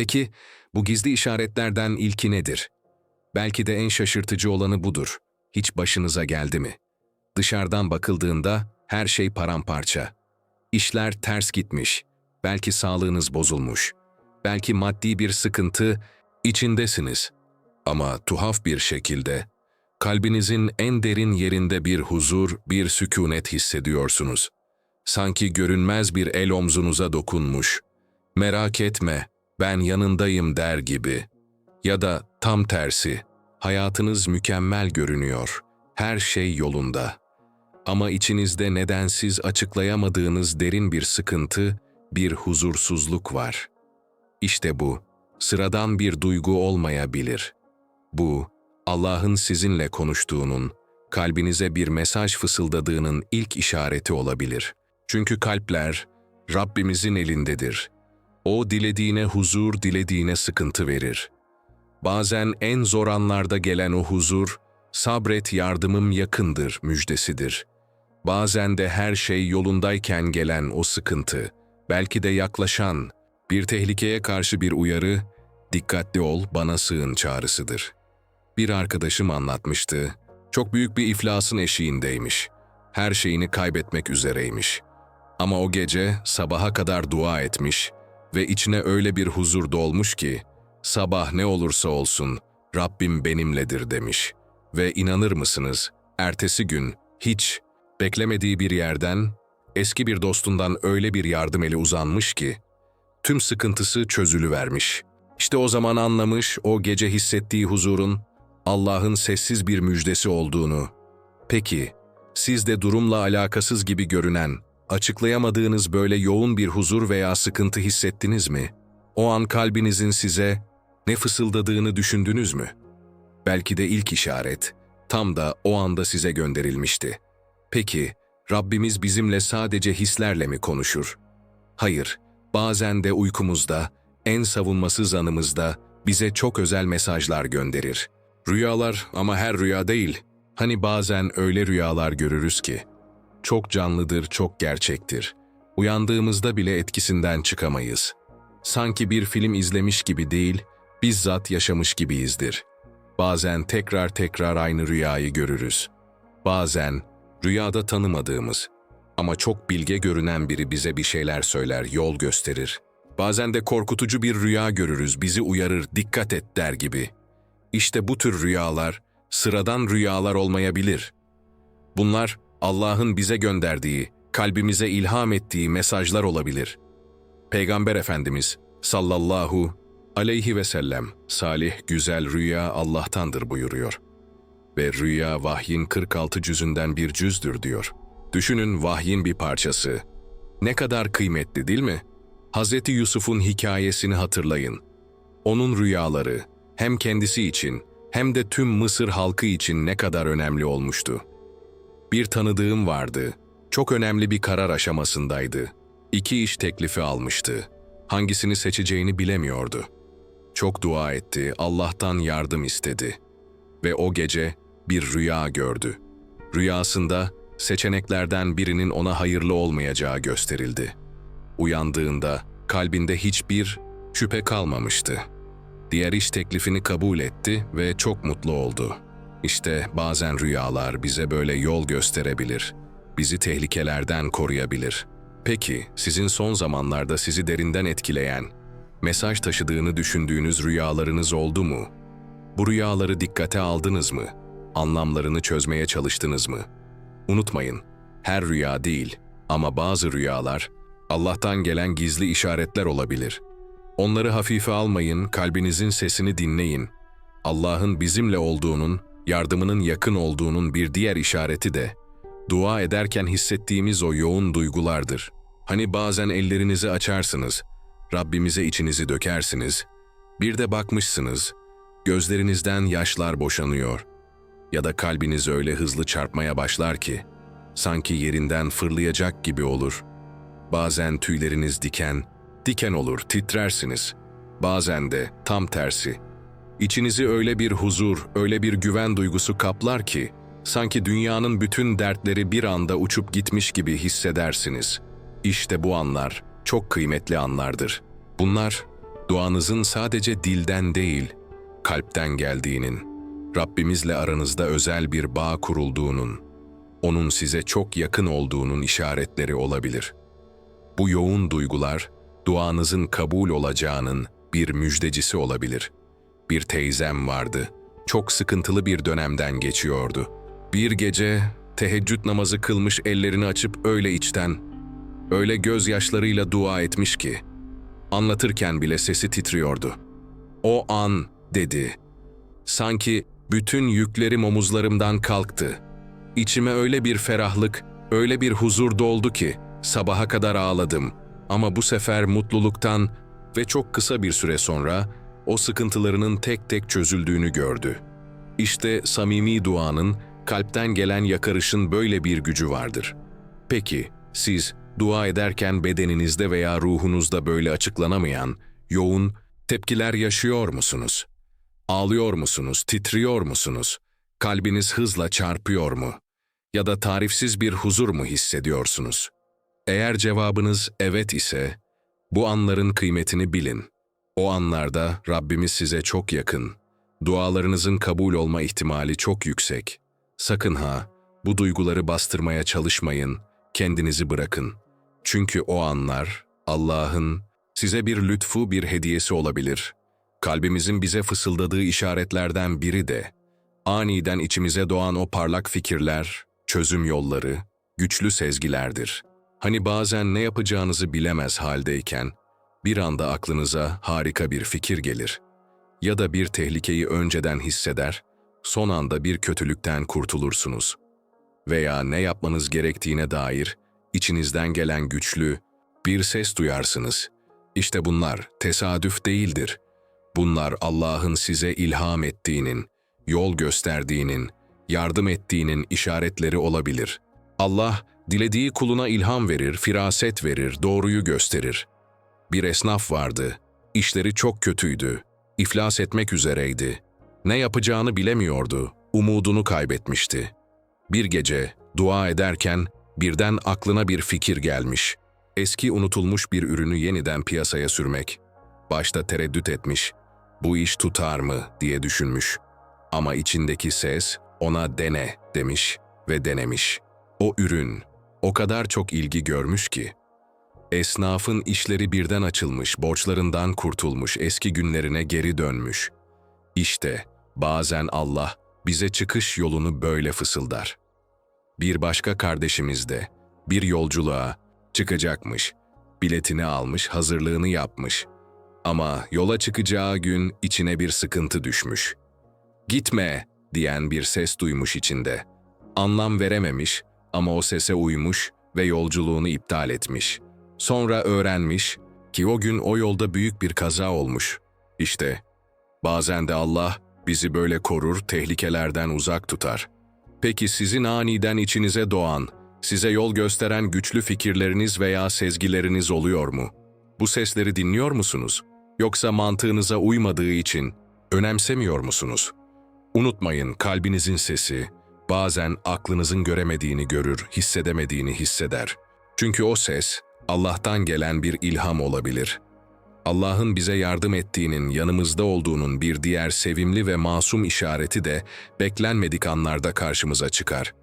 Peki bu gizli işaretlerden ilki nedir? Belki de en şaşırtıcı olanı budur. Hiç başınıza geldi mi? Dışarıdan bakıldığında her şey paramparça. İşler ters gitmiş. Belki sağlığınız bozulmuş. Belki maddi bir sıkıntı içindesiniz. Ama tuhaf bir şekilde kalbinizin en derin yerinde bir huzur, bir sükunet hissediyorsunuz. Sanki görünmez bir el omzunuza dokunmuş. Merak etme, ben yanındayım der gibi. Ya da tam tersi, hayatınız mükemmel görünüyor, her şey yolunda. Ama içinizde nedensiz açıklayamadığınız derin bir sıkıntı, bir huzursuzluk var. İşte bu, sıradan bir duygu olmayabilir. Bu, Allah'ın sizinle konuştuğunun, kalbinize bir mesaj fısıldadığının ilk işareti olabilir. Çünkü kalpler Rabbimizin elindedir. O dilediğine huzur, dilediğine sıkıntı verir. Bazen en zor anlarda gelen o huzur, sabret yardımım yakındır müjdesidir. Bazen de her şey yolundayken gelen o sıkıntı, belki de yaklaşan, bir tehlikeye karşı bir uyarı, dikkatli ol bana sığın çağrısıdır. Bir arkadaşım anlatmıştı, çok büyük bir iflasın eşiğindeymiş. Her şeyini kaybetmek üzereymiş. Ama o gece sabaha kadar dua etmiş ve içine öyle bir huzur dolmuş ki, sabah ne olursa olsun Rabbim benimledir demiş. Ve inanır mısınız, ertesi gün hiç beklemediği bir yerden, eski bir dostundan öyle bir yardım eli uzanmış ki, tüm sıkıntısı çözülüvermiş. İşte o zaman anlamış o gece hissettiği huzurun Allah'ın sessiz bir müjdesi olduğunu. Peki, siz de durumla alakasız gibi görünen, açıklayamadığınız böyle yoğun bir huzur veya sıkıntı hissettiniz mi? O an kalbinizin size ne fısıldadığını düşündünüz mü? Belki de ilk işaret, tam da o anda size gönderilmişti. Peki, Rabbimiz bizimle sadece hislerle mi konuşur? Hayır, bazen de uykumuzda, en savunmasız anımızda bize çok özel mesajlar gönderir. Rüyalar ama her rüya değil. Hani bazen öyle rüyalar görürüz ki, çok canlıdır, çok gerçektir. Uyandığımızda bile etkisinden çıkamayız. Sanki bir film izlemiş gibi değil, bizzat yaşamış gibiyizdir. Bazen tekrar tekrar aynı rüyayı görürüz. Bazen rüyada tanımadığımız ama çok bilge görünen biri bize bir şeyler söyler, yol gösterir. Bazen de korkutucu bir rüya görürüz, bizi uyarır, dikkat et der gibi. İşte bu tür rüyalar sıradan rüyalar olmayabilir. Bunlar Allah'ın bize gönderdiği, kalbimize ilham ettiği mesajlar olabilir. Peygamber Efendimiz sallallahu aleyhi ve sellem salih güzel rüya Allah'tandır buyuruyor. Ve rüya vahyin 46 cüzünden bir cüzdür diyor. Düşünün vahyin bir parçası. Ne kadar kıymetli değil mi? Hazreti Yusuf'un hikayesini hatırlayın. Onun rüyaları hem kendisi için hem de tüm Mısır halkı için ne kadar önemli olmuştu. Bir tanıdığım vardı. Çok önemli bir karar aşamasındaydı. İki iş teklifi almıştı. Hangisini seçeceğini bilemiyordu. Çok dua etti, Allah'tan yardım istedi. Ve o gece bir rüya gördü. Rüyasında seçeneklerden birinin ona hayırlı olmayacağı gösterildi. Uyandığında kalbinde hiçbir şüphe kalmamıştı. Diğer iş teklifini kabul etti ve çok mutlu oldu. İşte bazen rüyalar bize böyle yol gösterebilir, bizi tehlikelerden koruyabilir. Peki, sizin son zamanlarda sizi derinden etkileyen, mesaj taşıdığını düşündüğünüz rüyalarınız oldu mu? Bu rüyaları dikkate aldınız mı? Anlamlarını çözmeye çalıştınız mı? Unutmayın, her rüya değil ama bazı rüyalar Allah'tan gelen gizli işaretler olabilir. Onları hafife almayın, kalbinizin sesini dinleyin. Allah'ın bizimle olduğunun, yardımının yakın olduğunun bir diğer işareti de dua ederken hissettiğimiz o yoğun duygulardır. Hani bazen ellerinizi açarsınız, Rabbimize içinizi dökersiniz, bir de bakmışsınız, gözlerinizden yaşlar boşanıyor ya da kalbiniz öyle hızlı çarpmaya başlar ki, sanki yerinden fırlayacak gibi olur. Bazen tüyleriniz diken, diken olur, titrersiniz. Bazen de tam tersi. İçinizi öyle bir huzur, öyle bir güven duygusu kaplar ki, sanki dünyanın bütün dertleri bir anda uçup gitmiş gibi hissedersiniz. İşte bu anlar çok kıymetli anlardır. Bunlar duanızın sadece dilden değil, kalpten geldiğinin, Rabbimizle aranızda özel bir bağ kurulduğunun, onun size çok yakın olduğunun işaretleri olabilir. Bu yoğun duygular, duanızın kabul olacağının bir müjdecisi olabilir. Bir teyzem vardı. Çok sıkıntılı bir dönemden geçiyordu. Bir gece teheccüd namazı kılmış ellerini açıp öyle içten, öyle gözyaşlarıyla dua etmiş ki, anlatırken bile sesi titriyordu. O an, dedi. Sanki bütün yüklerim omuzlarımdan kalktı. İçime öyle bir ferahlık, öyle bir huzur doldu ki sabaha kadar ağladım. Ama bu sefer mutluluktan ve çok kısa bir süre sonra o sıkıntılarının tek tek çözüldüğünü gördü. İşte samimi duanın, kalpten gelen yakarışın böyle bir gücü vardır. Peki, siz dua ederken bedeninizde veya ruhunuzda böyle açıklanamayan, yoğun tepkiler yaşıyor musunuz? Ağlıyor musunuz, titriyor musunuz? Kalbiniz hızla çarpıyor mu? Ya da tarifsiz bir huzur mu hissediyorsunuz? Eğer cevabınız evet ise, bu anların kıymetini bilin. O anlarda Rabbimiz size çok yakın. Dualarınızın kabul olma ihtimali çok yüksek. Sakın ha, bu duyguları bastırmaya çalışmayın, kendinizi bırakın. Çünkü o anlar Allah'ın size bir lütfu, bir hediyesi olabilir. Kalbimizin bize fısıldadığı işaretlerden biri de aniden içimize doğan o parlak fikirler, çözüm yolları, güçlü sezgilerdir. Hani bazen ne yapacağınızı bilemez haldeyken bir anda aklınıza harika bir fikir gelir. Ya da bir tehlikeyi önceden hisseder, son anda bir kötülükten kurtulursunuz. Veya ne yapmanız gerektiğine dair içinizden gelen güçlü bir ses duyarsınız. İşte bunlar tesadüf değildir. Bunlar Allah'ın size ilham ettiğinin, yol gösterdiğinin, yardım ettiğinin işaretleri olabilir. Allah, dilediği kuluna ilham verir, firaset verir, doğruyu gösterir. Bir esnaf vardı. İşleri çok kötüydü. İflas etmek üzereydi. Ne yapacağını bilemiyordu. Umudunu kaybetmişti. Bir gece dua ederken birden aklına bir fikir gelmiş. Eski unutulmuş bir ürünü yeniden piyasaya sürmek. Başta tereddüt etmiş. Bu iş tutar mı diye düşünmüş. Ama içindeki ses ona dene demiş ve denemiş. O ürün o kadar çok ilgi görmüş ki Esnafın işleri birden açılmış, borçlarından kurtulmuş, eski günlerine geri dönmüş. İşte bazen Allah bize çıkış yolunu böyle fısıldar. Bir başka kardeşimiz de bir yolculuğa çıkacakmış. Biletini almış, hazırlığını yapmış. Ama yola çıkacağı gün içine bir sıkıntı düşmüş. Gitme diyen bir ses duymuş içinde. Anlam verememiş ama o sese uymuş ve yolculuğunu iptal etmiş.'' Sonra öğrenmiş ki o gün o yolda büyük bir kaza olmuş. İşte bazen de Allah bizi böyle korur, tehlikelerden uzak tutar. Peki sizin aniden içinize doğan, size yol gösteren güçlü fikirleriniz veya sezgileriniz oluyor mu? Bu sesleri dinliyor musunuz? Yoksa mantığınıza uymadığı için önemsemiyor musunuz? Unutmayın kalbinizin sesi bazen aklınızın göremediğini görür, hissedemediğini hisseder. Çünkü o ses Allah'tan gelen bir ilham olabilir. Allah'ın bize yardım ettiğinin, yanımızda olduğunun bir diğer sevimli ve masum işareti de beklenmedik anlarda karşımıza çıkar.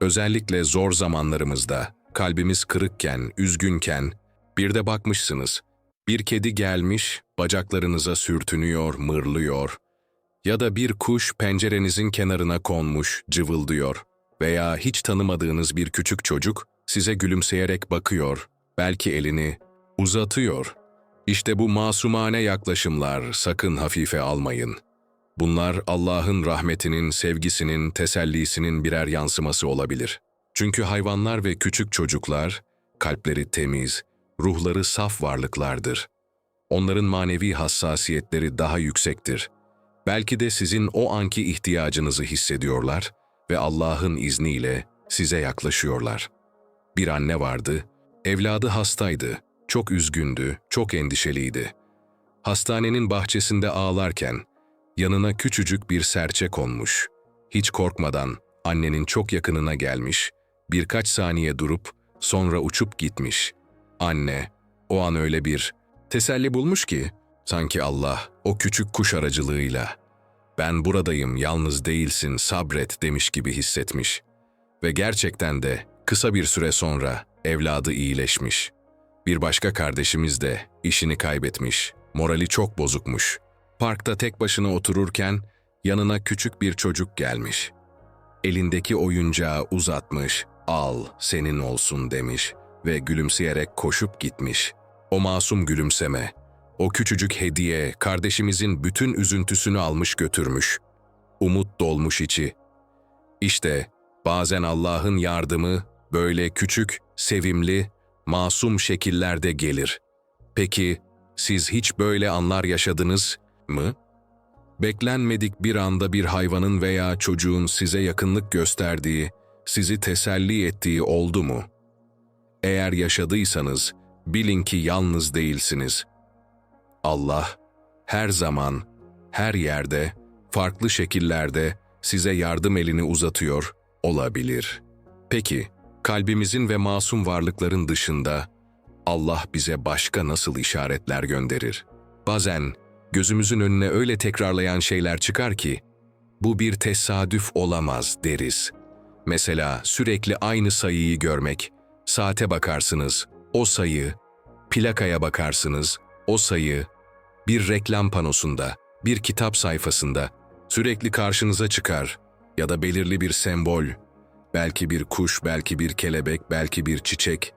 Özellikle zor zamanlarımızda, kalbimiz kırıkken, üzgünken, bir de bakmışsınız, bir kedi gelmiş, bacaklarınıza sürtünüyor, mırlıyor ya da bir kuş pencerenizin kenarına konmuş, cıvıldıyor veya hiç tanımadığınız bir küçük çocuk size gülümseyerek bakıyor, belki elini uzatıyor. İşte bu masumane yaklaşımlar sakın hafife almayın. Bunlar Allah'ın rahmetinin, sevgisinin, tesellisinin birer yansıması olabilir. Çünkü hayvanlar ve küçük çocuklar kalpleri temiz, ruhları saf varlıklardır. Onların manevi hassasiyetleri daha yüksektir. Belki de sizin o anki ihtiyacınızı hissediyorlar ve Allah'ın izniyle size yaklaşıyorlar. Bir anne vardı, Evladı hastaydı, çok üzgündü, çok endişeliydi. Hastanenin bahçesinde ağlarken yanına küçücük bir serçe konmuş. Hiç korkmadan annenin çok yakınına gelmiş, birkaç saniye durup sonra uçup gitmiş. Anne o an öyle bir teselli bulmuş ki Sanki Allah o küçük kuş aracılığıyla ben buradayım yalnız değilsin sabret demiş gibi hissetmiş. Ve gerçekten de kısa bir süre sonra evladı iyileşmiş. Bir başka kardeşimiz de işini kaybetmiş. Morali çok bozukmuş. Parkta tek başına otururken yanına küçük bir çocuk gelmiş. Elindeki oyuncağı uzatmış, al senin olsun demiş ve gülümseyerek koşup gitmiş. O masum gülümseme, o küçücük hediye kardeşimizin bütün üzüntüsünü almış götürmüş. Umut dolmuş içi. İşte bazen Allah'ın yardımı böyle küçük, sevimli, masum şekillerde gelir. Peki siz hiç böyle anlar yaşadınız mı? Beklenmedik bir anda bir hayvanın veya çocuğun size yakınlık gösterdiği, sizi teselli ettiği oldu mu? Eğer yaşadıysanız bilin ki yalnız değilsiniz. Allah her zaman, her yerde, farklı şekillerde size yardım elini uzatıyor olabilir. Peki, kalbimizin ve masum varlıkların dışında Allah bize başka nasıl işaretler gönderir? Bazen gözümüzün önüne öyle tekrarlayan şeyler çıkar ki, bu bir tesadüf olamaz deriz. Mesela sürekli aynı sayıyı görmek, saate bakarsınız, o sayı, plakaya bakarsınız, o sayı, bir reklam panosunda, bir kitap sayfasında sürekli karşınıza çıkar ya da belirli bir sembol, belki bir kuş, belki bir kelebek, belki bir çiçek,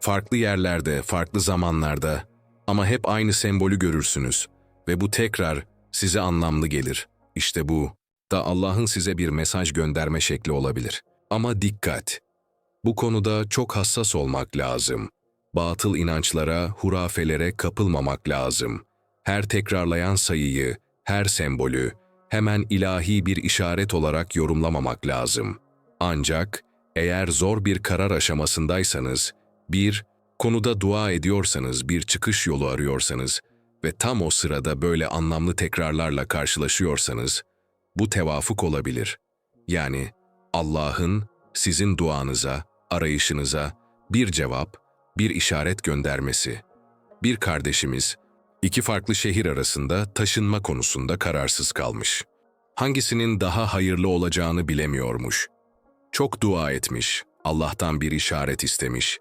farklı yerlerde, farklı zamanlarda ama hep aynı sembolü görürsünüz ve bu tekrar size anlamlı gelir. İşte bu da Allah'ın size bir mesaj gönderme şekli olabilir. Ama dikkat! Bu konuda çok hassas olmak lazım. Batıl inançlara, hurafelere kapılmamak lazım. Her tekrarlayan sayıyı, her sembolü hemen ilahi bir işaret olarak yorumlamamak lazım. Ancak eğer zor bir karar aşamasındaysanız, bir, konuda dua ediyorsanız, bir çıkış yolu arıyorsanız ve tam o sırada böyle anlamlı tekrarlarla karşılaşıyorsanız, bu tevafuk olabilir. Yani Allah'ın sizin duanıza, arayışınıza bir cevap, bir işaret göndermesi. Bir kardeşimiz, iki farklı şehir arasında taşınma konusunda kararsız kalmış. Hangisinin daha hayırlı olacağını bilemiyormuş. Çok dua etmiş, Allah'tan bir işaret istemiş.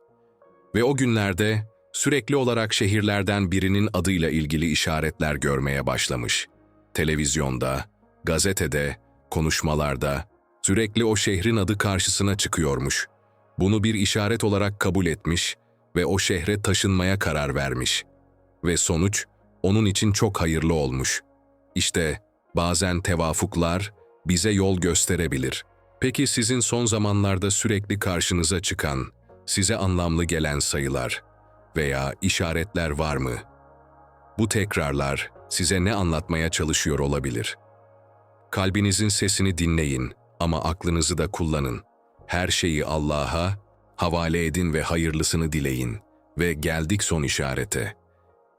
Ve o günlerde sürekli olarak şehirlerden birinin adıyla ilgili işaretler görmeye başlamış. Televizyonda, gazetede, konuşmalarda sürekli o şehrin adı karşısına çıkıyormuş. Bunu bir işaret olarak kabul etmiş ve o şehre taşınmaya karar vermiş. Ve sonuç onun için çok hayırlı olmuş. İşte bazen tevafuklar bize yol gösterebilir. Peki sizin son zamanlarda sürekli karşınıza çıkan, size anlamlı gelen sayılar veya işaretler var mı? Bu tekrarlar size ne anlatmaya çalışıyor olabilir? Kalbinizin sesini dinleyin ama aklınızı da kullanın. Her şeyi Allah'a havale edin ve hayırlısını dileyin. Ve geldik son işarete.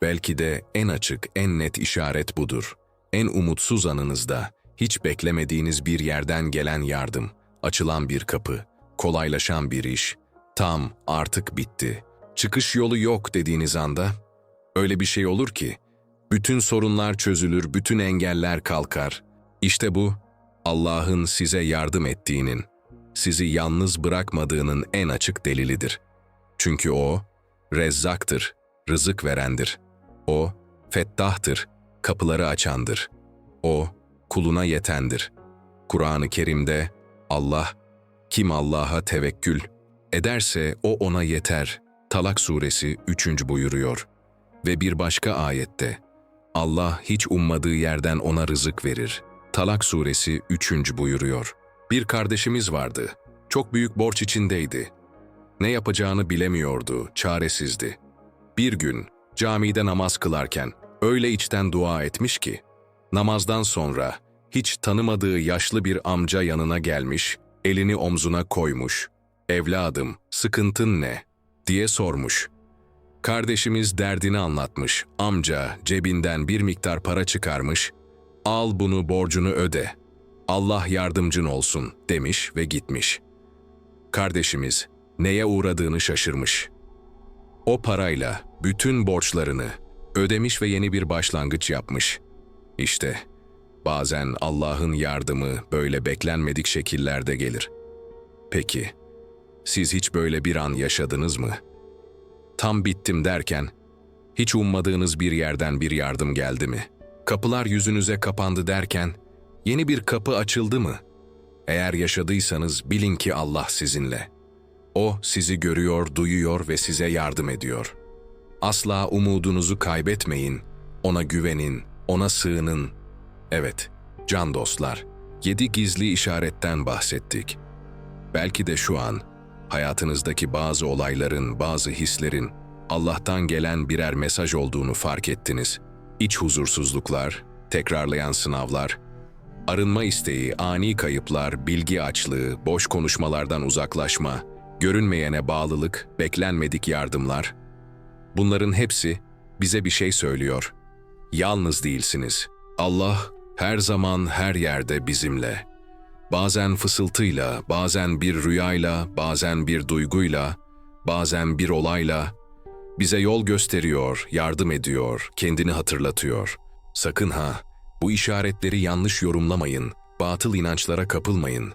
Belki de en açık, en net işaret budur. En umutsuz anınızda, hiç beklemediğiniz bir yerden gelen yardım, açılan bir kapı, kolaylaşan bir iş, tam artık bitti. Çıkış yolu yok dediğiniz anda, öyle bir şey olur ki, bütün sorunlar çözülür, bütün engeller kalkar. İşte bu, Allah'ın size yardım ettiğinin, sizi yalnız bırakmadığının en açık delilidir. Çünkü O, rezzaktır, rızık verendir. O, fettahtır, kapıları açandır. O, kuluna yetendir. Kur'an-ı Kerim'de Allah, kim Allah'a tevekkül ederse o ona yeter. Talak suresi 3. buyuruyor. Ve bir başka ayette, Allah hiç ummadığı yerden ona rızık verir. Talak suresi 3. buyuruyor. Bir kardeşimiz vardı. Çok büyük borç içindeydi. Ne yapacağını bilemiyordu, çaresizdi. Bir gün camide namaz kılarken öyle içten dua etmiş ki, namazdan sonra hiç tanımadığı yaşlı bir amca yanına gelmiş, elini omzuna koymuş. Evladım, sıkıntın ne? diye sormuş. Kardeşimiz derdini anlatmış. Amca cebinden bir miktar para çıkarmış. Al bunu borcunu öde. Allah yardımcın olsun demiş ve gitmiş. Kardeşimiz neye uğradığını şaşırmış. O parayla bütün borçlarını, Ödemiş ve yeni bir başlangıç yapmış. İşte bazen Allah'ın yardımı böyle beklenmedik şekillerde gelir. Peki, siz hiç böyle bir an yaşadınız mı? Tam bittim derken, hiç ummadığınız bir yerden bir yardım geldi mi? Kapılar yüzünüze kapandı derken, yeni bir kapı açıldı mı? Eğer yaşadıysanız bilin ki Allah sizinle. O sizi görüyor, duyuyor ve size yardım ediyor. Asla umudunuzu kaybetmeyin, ona güvenin, ona sığının. Evet, can dostlar, yedi gizli işaretten bahsettik. Belki de şu an hayatınızdaki bazı olayların, bazı hislerin Allah'tan gelen birer mesaj olduğunu fark ettiniz. İç huzursuzluklar, tekrarlayan sınavlar, arınma isteği, ani kayıplar, bilgi açlığı, boş konuşmalardan uzaklaşma, görünmeyene bağlılık, beklenmedik yardımlar. Bunların hepsi bize bir şey söylüyor. Yalnız değilsiniz. Allah her zaman her yerde bizimle. Bazen fısıltıyla, bazen bir rüyayla, bazen bir duyguyla, bazen bir olayla bize yol gösteriyor, yardım ediyor, kendini hatırlatıyor. Sakın ha, bu işaretleri yanlış yorumlamayın, batıl inançlara kapılmayın.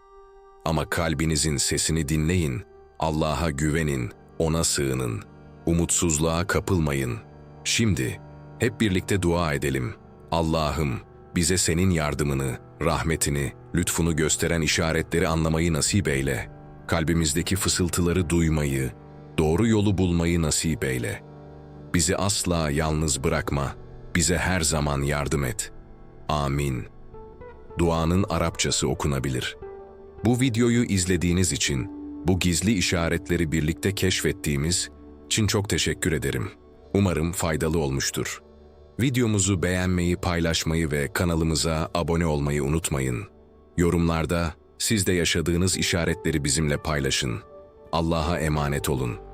Ama kalbinizin sesini dinleyin, Allah'a güvenin, ona sığının. Umutsuzluğa kapılmayın. Şimdi hep birlikte dua edelim. Allah'ım bize senin yardımını, rahmetini, lütfunu gösteren işaretleri anlamayı nasip eyle. Kalbimizdeki fısıltıları duymayı, doğru yolu bulmayı nasip eyle. Bizi asla yalnız bırakma, bize her zaman yardım et. Amin. Duanın Arapçası okunabilir. Bu videoyu izlediğiniz için, bu gizli işaretleri birlikte keşfettiğimiz için çok teşekkür ederim. Umarım faydalı olmuştur. Videomuzu beğenmeyi, paylaşmayı ve kanalımıza abone olmayı unutmayın. Yorumlarda siz de yaşadığınız işaretleri bizimle paylaşın. Allah'a emanet olun.